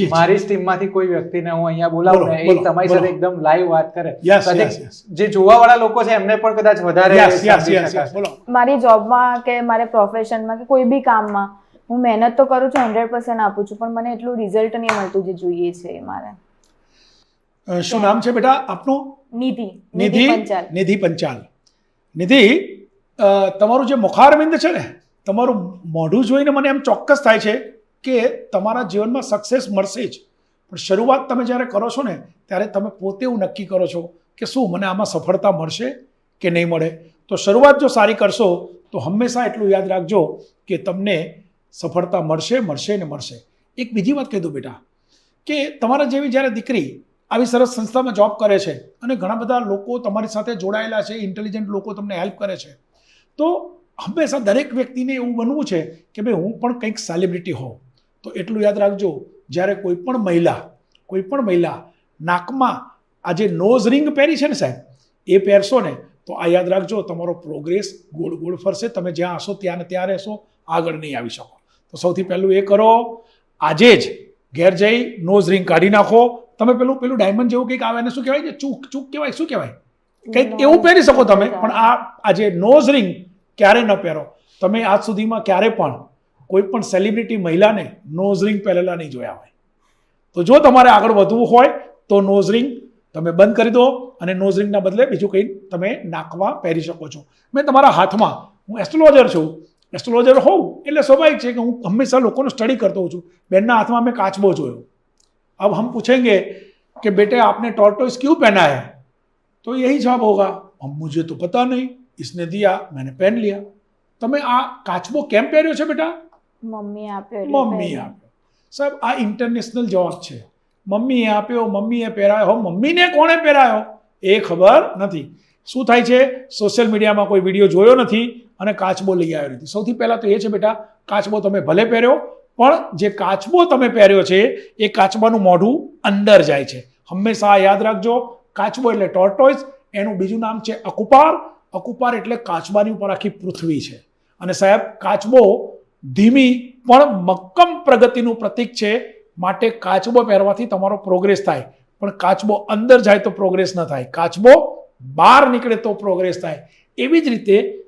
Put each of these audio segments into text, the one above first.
જી મારી ટીમમાંથી કોઈ વ્યક્તિને હું અહીંયા બોલાવું ને એ તમારી સાથે એકદમ લાઈવ વાત કરે. જે જોવાવાળા લોકો છે એમને પણ કદાચ વધારે મારી જોબમાં કે મારે પ્રોફેશનમાં કે કોઈ બી કામમાં હું મહેનત તો કરું છું હંડ્રેડ પર્સન્ટ આપું છું પણ મને એટલું રિઝલ્ટ નહીં મળતું જે જોઈએ છે મારે. શું નામ છે બેટા આપનું? નિધિ નિધિ પંચાલ. નિધિ પંચાલ. નિધિ તમારું જે મુખારવિંદ છે ને તમારું મોઢું જોઈને મને એમ ચોક્કસ થાય છે કે તમારા જીવનમાં સક્સેસ મળશે જ. પણ શરૂઆત તમે જ્યારે કરો છો ને, ત્યારે તમે પોતે એવું નક્કી કરો છો કે શું મને આમાં સફળતા મળશે કે નહીં મળે? તો શરૂઆત જો સારી કરશો, તો હંમેશા એટલું યાદ રાખજો કે તમને સફળતા મળશે મળશે ને મળશે. એક બીજી વાત કહી દઉં બેટા, કે તમારા જેવી જ્યારે દીકરી આવી સરસ સંસ્થામાં જોબ કરે છે અને ઘણા બધા લોકો તમારી સાથે જોડાયેલા છે ઇન્ટેલિજન્ટ લોકો તમને હેલ્પ કરે છે, તો હંમેશા દરેક વ્યક્તિને એવું બનવું છે કે ભાઈ હું પણ કંઈક સેલિબ્રિટી હોઉં. તો એટલું યાદ રાખજો જ્યારે કોઈ પણ મહિલા કોઈ પણ મહિલા નાકમાં આ જે નોઝ રિંગ પહેરી છે ને સાહેબ એ પહેરશો ને તો આ યાદ રાખજો તમારો પ્રોગ્રેસ ગોળ ગોળ ફરશે. તમે જ્યાં હશો ત્યાં ને ત્યાં રહેશો આગળ નહીં આવી શકો. તો સૌથી પહેલું એ કરો આજે જ ઘેર જઈ નોઝ રિંગ કાઢી નાખો. તમે પેલું પેલું ડાયમંડ જેવું કંઈક આવે એને શું કહેવાય છે? ચૂક ચૂક કહેવાય શું કહેવાય? કંઈક એવું પહેરી શકો તમે પણ આ આ જે નોઝ રિંગ ક્યારે ન પહેરો. તમે આજ સુધીમાં ક્યારે પણ કોઈ પણ સેલિબ્રિટી મહિલાને નોઝ રિંગ પહેરેલા નહીં જોયા હોય તો જો તમારે આગળ વધવું હોય તો નોઝ રિંગ તમે બંધ કરી દો અને નોઝ રિંગના બદલે બીજું કંઈ તમે નાકમાં પહેરી શકો છો મેં તમારા હાથમાં હું એસ્ટ્રોલોજર છું એસ્ટ્રોલોજર હોઉં એટલે સ્વાભાવિક છે કે હું હંમેશા લોકોનો સ્ટડી કરતો હોઉં છું બેનના હાથમાં મેં કાચબો જોયો अब हम पूछेंगे कि बेटे आपने टॉर्टोइस क्यों पहना है तो यही जवाब होगा अब मुझे तो पता नहीं इसने दिया मैंने पहन लिया તમે આ કાચબો કેમ પહેર્યો છે બેટા મમ્મી આપ્યો મમ્મી. આપ્યો સાહેબ આ ઇન્ટરનેશનલ જોબ છે. મમ્મીએ આપ્યો મમ્મીએ પહેરાયો. મમ્મીને કોણે પહેરાયો? એ ખબર નથી. શું થાય છે? સોશિયલ મીડિયામાં કોઈ વીડિયો જોયો નથી અને કાચબો લઈ આવ્યો નથી. સૌથી પહેલાં તો એ છે બેટા કાચબો તમે ભલે પહેર્યો પણ જે કાચબો તમે પહેર્યો છે એ કાચબાનું મોઢું અંદર જાય છે. હંમેશા યાદ રાખજો કાચબો એટલે ટોર્ટોઇસ એનું બીજું નામ છે અકુપાર. અકુપાર એટલે કાચબાની ઉપર આખી પૃથ્વી છે. અને સાહેબ કાચબો ધીમી પણ મક્કમ પ્રગતિનું પ્રતીક છે. માટે કાચબો પહેરવાથી તમારો પ્રોગ્રેસ થાય. પણ કાચબો અંદર જાય તો પ્રોગ્રેસ ન થાય. કાચબો બહાર નીકળે તો પ્રોગ્રેસ થાય. એવી જ રીતે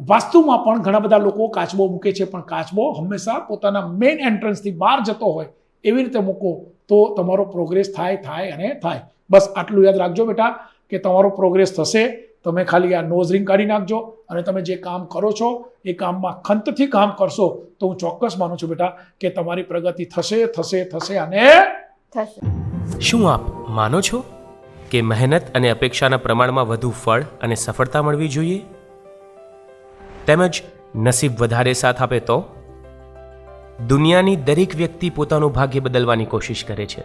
વાસ્તુમાં પણ ઘણા બધા લોકો કાચબો મૂકે છે. પણ કાચબો હંમેશા પોતાના મેઇન એન્ટ્રન્સથી બહાર જતો હોય. એવી રીતે મૂકો તો તમારો પ્રોગ્રેસ થાય થાય અને થાય. બસ આટલું યાદ રાખજો બેટા કે તમારો પ્રોગ્રેસ થશે. તમે ખાલી આ નોઝ રિંગ કાઢી નાખજો અને તમે જે કામ કરો છો એ કામમાં ખંતથી કામ કરશો તો હું ચોક્કસ માનું છું બેટા કે તમારી પ્રગતિ થશે થશે થશે અને થશે. શું આપ માનો છો કે મહેનત અને અપેક્ષાના પ્રમાણમાં વધુ ફળ અને સફળતા મળવી જોઈએ? તેમજ નસીબ વધારે સાથ આપે તો? દુનિયાની દરેક વ્યક્તિ પોતાનું ભાગ્ય બદલવાની કોશિશ કરે છે.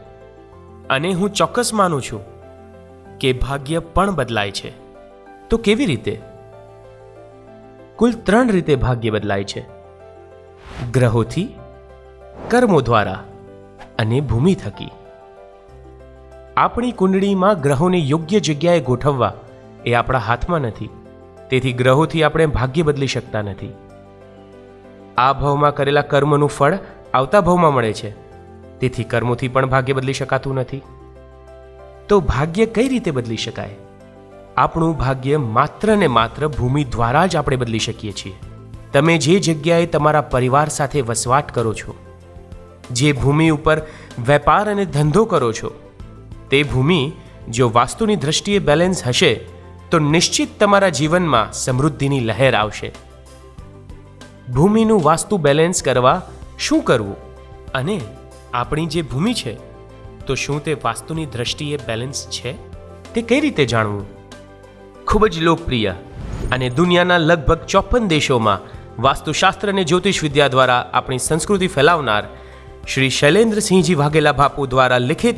અને હું ચોક્કસ માનું છું કે ભાગ્ય પણ બદલાય છે. તો કેવી રીતે? કુલ ત્રણ રીતે ભાગ્ય બદલાય છે. ગ્રહોથી, કર્મો દ્વારા અને ભૂમિ થકી. આપણી કુંડળીમાં ગ્રહોને યોગ્ય જગ્યાએ ગોઠવવા એ આપણા હાથમાં નથી. તેથી ગ્રહોથી આપણે ભાગ્ય બદલી શકતા નથી. આ ભાવમાં કરેલા કર્મનું ફળ આવતા ભાવમાં મળે છે. તેથી કર્મોથી પણ ભાગ્ય બદલી શકાતું નથી. તો ભાગ્ય કઈ રીતે બદલી શકાય? આપણું ભાગ્ય માત્ર ને માત્ર ભૂમિ દ્વારા જ આપણે બદલી શકીએ છીએ. તમે જે જગ્યાએ તમારા પરિવાર સાથે વસવાટ કરો છો, જે ભૂમિ ઉપર વેપાર અને ધંધો કરો છો, તે ભૂમિ જો વાસ્તુની દ્રષ્ટિએ બેલેન્સ હશે, તો નિશ્ચિત તમારા જીવનમાં સમૃદ્ધિની લહેર આવશે. ભૂમિનું વાસ્તુ બેલેન્સ કરવા શું કરવું અને આપણી જે ભૂમિ છે, તો શું તે વાસ્તુની દ્રષ્ટિએ બેલેન્સ છે, તે કઈ રીતે જાણવું? ખૂબ જ લોકપ્રિય અને દુનિયાના લગભગ ચોપન દેશોમાં વાસ્તુશાસ્ત્ર અને જ્યોતિષ વિદ્યા દ્વારા આપણી સંસ્કૃતિ ફેલાવનાર શ્રી શૈલેન્દ્રસિંહજી વાઘેલા બાપુ દ્વારા લિખિત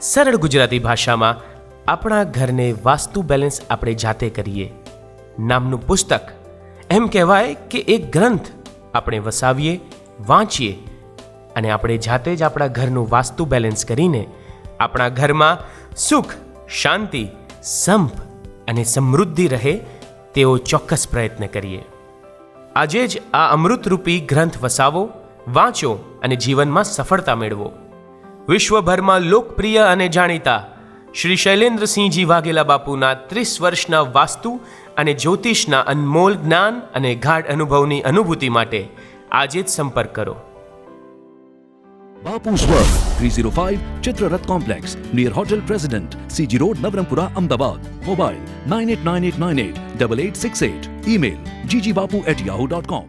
સરળ ગુજરાતી ભાષામાં આપણા ઘરને વાસ્તુ બેલેન્સ આપણે જાતે કરીએ નામનું પુસ્તક એમ કહેવાય કે એક ગ્રંથ આપણે વસાવીએ, વાંચીએ અને આપણે જાતે જ આપણા ઘરનું વાસ્તુ બેલેન્સ કરીને આપણા ઘરમાં સુખ, શાંતિ, સંપ અને સમૃદ્ધિ રહે તેવો ચોક્કસ પ્રયત્ન કરીએ. આજે જ આ અમૃતરૂપી ગ્રંથ વસાવો, વાંચો અને જીવનમાં સફળતા મેળવો. વિશ્વભરમાં લોકપ્રિય અને જાણીતા શ્રી શૈલેન્દ્રસિંહજી વાઘેલા બાપુના ત્રીસ વર્ષના વાસ્તુ અને જ્યોતિષના અનમોલ જ્ઞાન અને ગાઢ અનુભવની અનુભૂતિ માટે આજે જ સંપર્ક કરો. Bapu Swarg three zero five Chitrarath complex near hotel President C G road Navrangpura Ahmedabad. Mobile nine eight nine eight nine eight double eight six eight email G G Bapu at Yahoo dot com